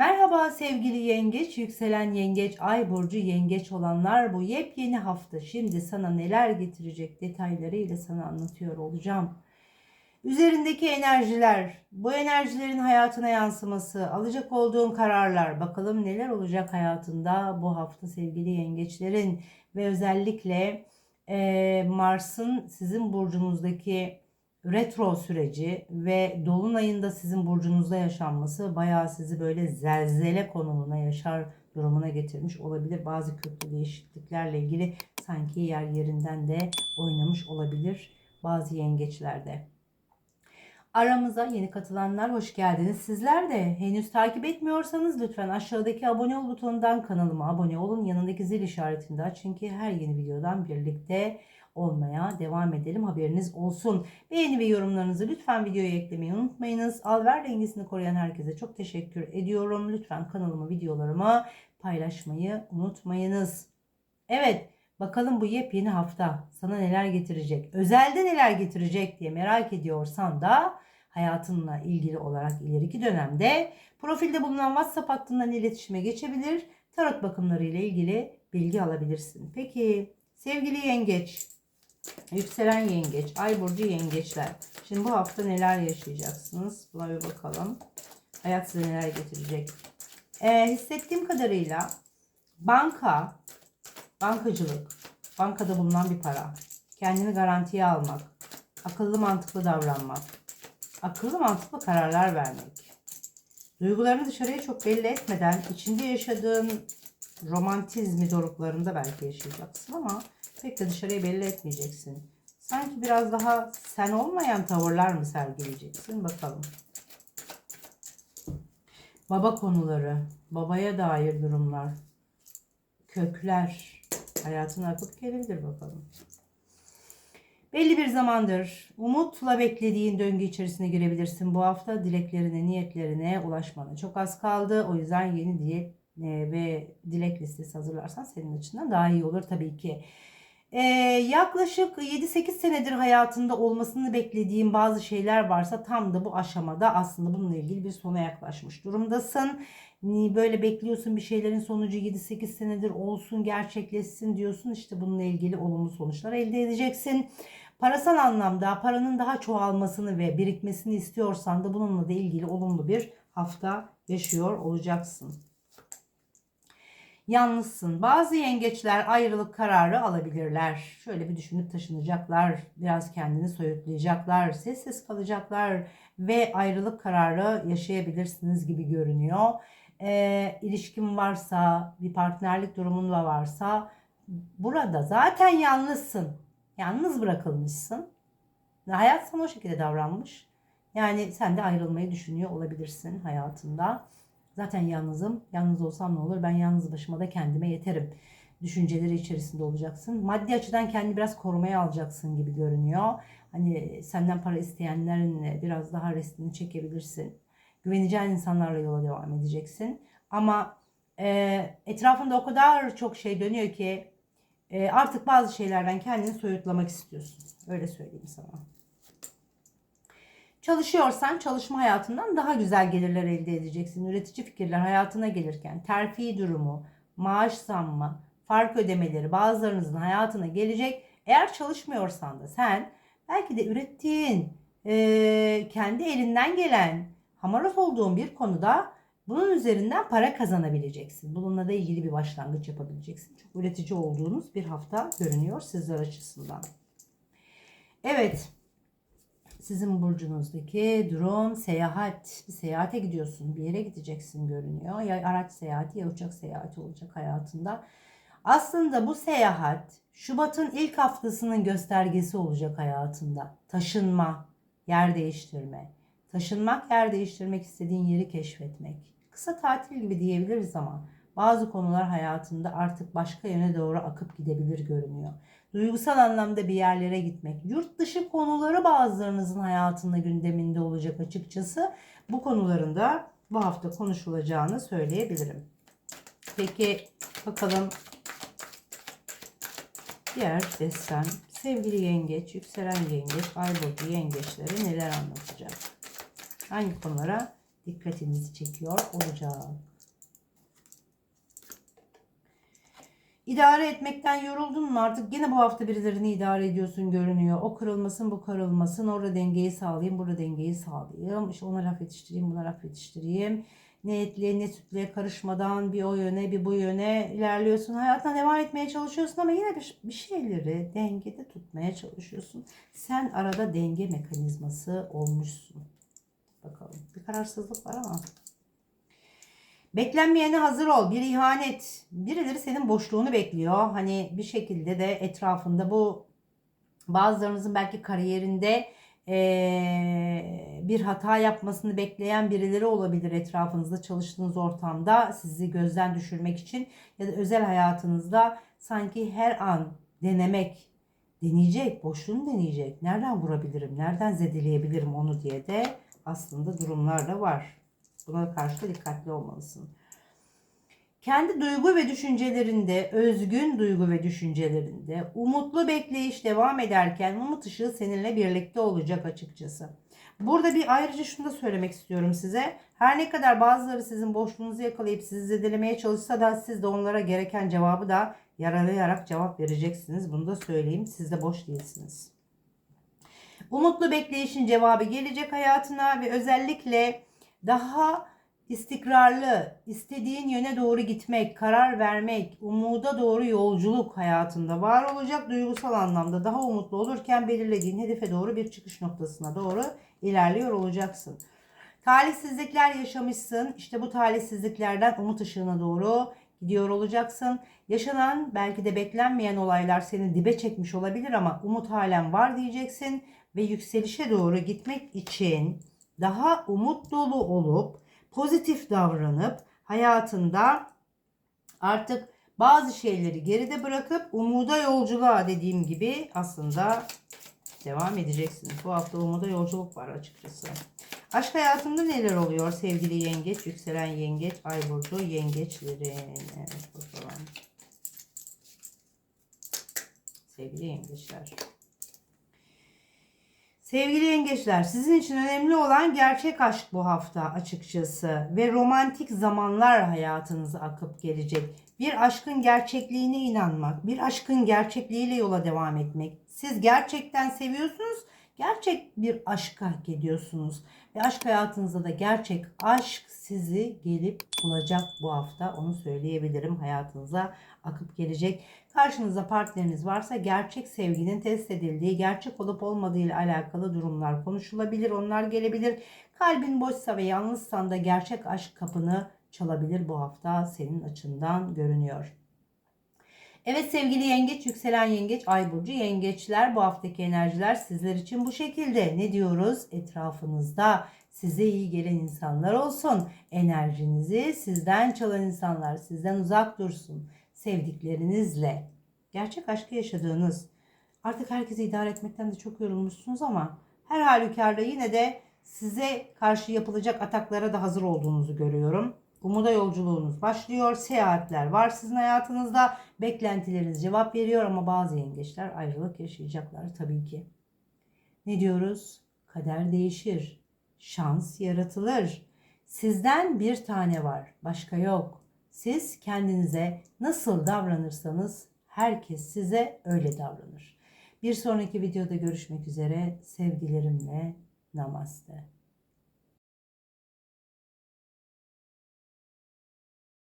Merhaba sevgili yengeç, yükselen yengeç, ay burcu yengeç olanlar. Bu yepyeni hafta. Şimdi sana neler getirecek detaylarıyla sana anlatıyor olacağım. Üzerindeki enerjiler, bu enerjilerin hayatına yansıması, alacak olduğun kararlar, bakalım neler olacak hayatında bu hafta sevgili yengeçlerin. Ve özellikle eee, Mars'ın sizin burcunuzdaki retro süreci ve dolunayında sizin burcunuzda yaşanması bayağı sizi böyle zelzele konumuna yaşar durumuna getirmiş olabilir. Bazı köklü değişikliklerle ilgili sanki yer yerinden de oynamış olabilir bazı yengeçlerde. Aramıza yeni katılanlar hoş geldiniz. Sizler de henüz takip etmiyorsanız lütfen aşağıdaki abone ol butonundan kanalıma abone olun. Yanındaki zil işaretini de açın ki her yeni videodan birlikte olmaya devam edelim. Haberiniz olsun. Beğeni ve yorumlarınızı lütfen videoya eklemeyi unutmayınız. Alver dengesini koruyan herkese çok teşekkür ediyorum. Lütfen kanalımı, videolarımı paylaşmayı unutmayınız. Evet, bakalım bu yepyeni hafta sana neler getirecek? Özelde neler getirecek diye merak ediyorsan da hayatınla ilgili olarak ileriki dönemde profilde bulunan WhatsApp hattından iletişime geçebilir. Tarot bakımları ile ilgili bilgi alabilirsin. Peki sevgili yengeç, yükselen yengeç, ay burcu yengeçler. Şimdi bu hafta neler yaşayacaksınız? Buna bir bakalım. Hayat size neler getirecek? Ee, hissettiğim kadarıyla banka, bankacılık, bankada bulunan bir para, kendini garantiye almak, akıllı mantıklı davranmak, akıllı mantıklı kararlar vermek, duygularını dışarıya çok belli etmeden içinde yaşadığın romantizmi doruklarında belki yaşayacaksın ama pek de dışarıya belli etmeyeceksin. Sanki biraz daha sen olmayan tavırlar mı sergileyeceksin? Bakalım. Baba konuları, babaya dair durumlar, kökler hayatına akıp gelebilir bakalım. Belli bir zamandır umutla beklediğin döngü içerisine girebilirsin. Bu hafta dileklerine, niyetlerine ulaşmana çok az kaldı. O yüzden yeni diyet e, ve dilek listesi hazırlarsan senin açısından daha iyi olur tabii ki. Ee, yaklaşık 7-8 senedir hayatında olmasını beklediğin bazı şeyler varsa tam da bu aşamada aslında bununla ilgili bir sona yaklaşmış durumdasın. Böyle bekliyorsun bir şeylerin sonucu 7-8 senedir olsun gerçekleşsin diyorsun işte bununla ilgili olumlu sonuçlar elde edeceksin. Parasal anlamda paranın daha çoğalmasını ve birikmesini istiyorsan da bununla da ilgili olumlu bir hafta yaşıyor olacaksın. Yalnızsın. Bazı yengeçler ayrılık kararı alabilirler. Şöyle bir düşünüp taşınacaklar. Biraz kendini soyutlayacaklar. Sessiz kalacaklar. Ve ayrılık kararı yaşayabilirsiniz gibi görünüyor. Ee, ilişkin varsa, bir partnerlik durumun da varsa burada zaten yalnızsın. Yalnız bırakılmışsın. Hayat sana o şekilde davranmış. Yani sen de ayrılmayı düşünüyor olabilirsin hayatında. Zaten yalnızım. Yalnız olsam ne olur? Ben yalnız başıma da kendime yeterim. Düşünceleri içerisinde olacaksın. Maddi açıdan kendini biraz korumaya alacaksın gibi görünüyor. Hani senden para isteyenlerin biraz daha restini çekebilirsin. Güveneceğin insanlarla yola devam edeceksin. Ama e, etrafında o kadar çok şey dönüyor ki e, artık bazı şeylerden kendini soyutlamak istiyorsun. Öyle söyleyeyim sana. Çalışıyorsan çalışma hayatından daha güzel gelirler elde edeceksin. Üretici fikirler hayatına gelirken terfi durumu, maaş zammı, fark ödemeleri bazılarınızın hayatına gelecek. Eğer çalışmıyorsan da sen belki de ürettiğin, e, kendi elinden gelen, hamarat olduğun bir konuda bunun üzerinden para kazanabileceksin. Bununla da ilgili bir başlangıç yapabileceksin. Çok üretici olduğunuz bir hafta görünüyor sizler açısından. Evet. Sizin burcunuzdaki durum seyahat. Seyahate gidiyorsun. Bir yere gideceksin görünüyor. Ya araç seyahati ya uçak seyahati olacak hayatında. Aslında bu seyahat Şubat'ın ilk haftasının göstergesi olacak hayatında. Taşınma, yer değiştirme. Taşınmak, yer değiştirmek istediğin yeri keşfetmek. Kısa tatil gibi diyebiliriz ama bazı konular hayatında artık başka yöne doğru akıp gidebilir görünüyor. Duygusal anlamda bir yerlere gitmek. Yurt dışı konuları bazılarınızın hayatında gündeminde olacak açıkçası. Bu konuların da bu hafta konuşulacağını söyleyebilirim. Peki bakalım diğer desen sevgili yengeç, yükselen yengeç, ay burcu yengeçleri neler anlatacak? Hangi konulara dikkatinizi çekiyor olacak? İdare etmekten yoruldun mu artık gene bu hafta birilerini idare ediyorsun görünüyor. O kırılmasın bu kırılmasın orada dengeyi sağlayayım burada dengeyi sağlayayım. İşte ona laf yetiştireyim buna laf yetiştireyim. Ne etliye ne sütlüye karışmadan bir o yöne bir bu yöne ilerliyorsun. Hayatına devam etmeye çalışıyorsun ama yine bir, bir şeyleri dengede tutmaya çalışıyorsun. Sen arada denge mekanizması olmuşsun. Bakalım bir kararsızlık var ama. Beklenmeyene hazır ol. Bir ihanet. Birileri senin boşluğunu bekliyor. Hani bir şekilde de etrafında bu bazılarınızın belki kariyerinde eee, bir hata yapmasını bekleyen birileri olabilir etrafınızda çalıştığınız ortamda sizi gözden düşürmek için ya da özel hayatınızda sanki her an denemek deneyecek, boşluğunu deneyecek. Nereden vurabilirim, nereden zedeleyebilirim onu diye de aslında durumlar da var. Buna karşı da dikkatli olmalısın. Kendi duygu ve düşüncelerinde, özgün duygu ve düşüncelerinde umutlu bekleyiş devam ederken umut ışığı seninle birlikte olacak açıkçası. Burada bir ayrıca şunu da söylemek istiyorum size. Her ne kadar bazıları sizin boşluğunuzu yakalayıp sizi zedelemeye çalışsa da siz de onlara gereken cevabı da yaralayarak cevap vereceksiniz. Bunu da söyleyeyim. Siz de boş değilsiniz. Umutlu bekleyişin cevabı gelecek hayatına ve özellikle daha istikrarlı, istediğin yöne doğru gitmek, karar vermek, umuda doğru yolculuk hayatında var olacak. Duygusal anlamda daha umutlu olurken belirlediğin hedefe doğru bir çıkış noktasına doğru ilerliyor olacaksın. Talihsizlikler yaşamışsın. İşte bu talihsizliklerden umut ışığına doğru gidiyor olacaksın. Yaşanan belki de beklenmeyen olaylar seni dibe çekmiş olabilir ama umut halen var diyeceksin ve yükselişe doğru gitmek için daha umut dolu olup pozitif davranıp hayatında artık bazı şeyleri geride bırakıp umuda yolculuğa dediğim gibi aslında devam edeceksiniz. Bu hafta umuda yolculuk var açıkçası. Aşk hayatında neler oluyor sevgili yengeç, yükselen yengeç, ay burcu yengeçlerin. Evet. Sevgili yengeçler. Sevgili yengeçler, sizin için önemli olan gerçek aşk bu hafta açıkçası ve romantik zamanlar hayatınıza akıp gelecek. Bir aşkın gerçekliğine inanmak, bir aşkın gerçekliğiyle yola devam etmek. Siz gerçekten seviyorsunuz, gerçek bir aşk hak ediyorsunuz. Ve aşk hayatınızda da gerçek aşk sizi gelip bulacak bu hafta. Onu söyleyebilirim. Hayatınıza akıp gelecek. Karşınızda partneriniz varsa gerçek sevginin test edildiği, gerçek olup olmadığı ile alakalı durumlar konuşulabilir. Onlar gelebilir. Kalbin boşsa ve yalnızsan da gerçek aşk kapını çalabilir bu hafta senin açından görünüyor. Evet sevgili yengeç, yükselen yengeç, ay burcu yengeçler bu haftaki enerjiler sizler için bu şekilde. Ne diyoruz? Etrafınızda size iyi gelen insanlar olsun. Enerjinizi sizden çalan insanlar sizden uzak dursun. Sevdiklerinizle. Gerçek aşkı yaşadığınız. Artık herkesi idare etmekten de çok yorulmuşsunuz ama her halükarda yine de size karşı yapılacak ataklara da hazır olduğunuzu görüyorum. Umuda yolculuğunuz başlıyor. Seyahatler var sizin hayatınızda. Beklentileriniz cevap veriyor ama bazı yengeçler ayrılık yaşayacaklar tabii ki. Ne diyoruz? Kader değişir. Şans yaratılır. Sizden bir tane var. Başka yok. Siz kendinize nasıl davranırsanız herkes size öyle davranır. Bir sonraki videoda görüşmek üzere. Sevgilerimle namaste.